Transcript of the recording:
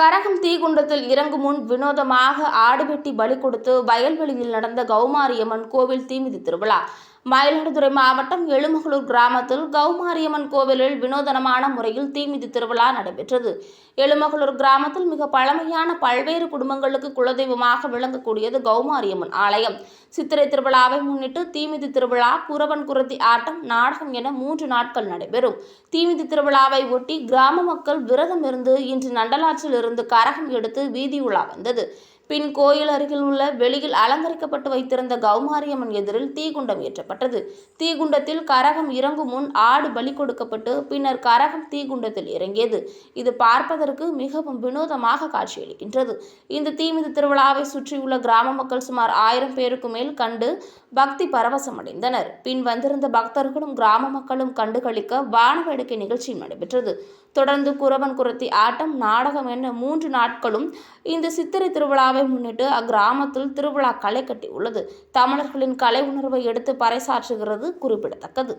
கரகம் தீகுண்டத்தில் இறங்கும் முன் வினோதமாக ஆடுபெட்டி பலி கொடுத்து வயல்வெளியில் நடந்த கௌமாரியம்மன் கோவில் தீமிதி திருவிழா. மயிலாடுதுறை மாவட்டம் எழுமகளூர் கிராமத்தில் கௌமாரியம்மன் கோவிலில் வினோதனமான முறையில் தீமிதி திருவிழா நடைபெற்றது. எழுமகளூர் கிராமத்தில் மிக பழமையான பல்வேறு குடும்பங்களுக்கு குலதெய்வமாக விளங்கக்கூடியது கௌமாரியம்மன் ஆலயம். சித்திரை திருவிழாவை முன்னிட்டு தீமிதி திருவிழா குரவன் குரத்தி ஆட்டம் நாடகம் என மூன்று நாட்கள் நடைபெறும். தீமிதி திருவிழாவை ஒட்டி கிராம மக்கள் விரதம் இருந்து இன்று நண்டலாற்றில் இருந்து கரகம் எடுத்து வீதி உலா வந்தது. பின் கோயில் அருகில் உள்ள வெளியில் அலங்கரிக்கப்பட்டு வைத்திருந்த கௌமாரியம்மன் எதிரில் தீகுண்டம் ஏற்றப்பட்டது. தீகுண்டத்தில் கரகம் இறங்கும் முன் ஆடு பலி கொடுக்கப்பட்டு பின்னர் கரகம் தீகுண்டத்தில் இறங்கியது. இது பார்ப்பதற்கு மிகவும் வினோதமாக காட்சியளிக்கின்றது. இந்த தீமிதி திருவிழாவை சுற்றியுள்ள கிராம மக்கள் சுமார் ஆயிரம் பேருக்கு மேல் கண்டு பக்தி பரவசமடைந்தனர் பின் வந்திருந்த பக்தர்களும் கிராம மக்களும் கண்டுகளிக்க வானவேடிக்கை நிகழ்ச்சி நடைபெற்றது. தொடர்ந்து குரவன் குரத்தி ஆட்டம் நாடகம் என மூன்று நாட்களும் இந்த சித்திரை திருவிழாவை முன்னிட்டு அக்கிராமத்தில் திருவிழா களை கட்டி உள்ளது தமிழர்களின் கலை உணர்வை எடுத்து பறைசாற்றுகிறது குறிப்பிடத்தக்கது.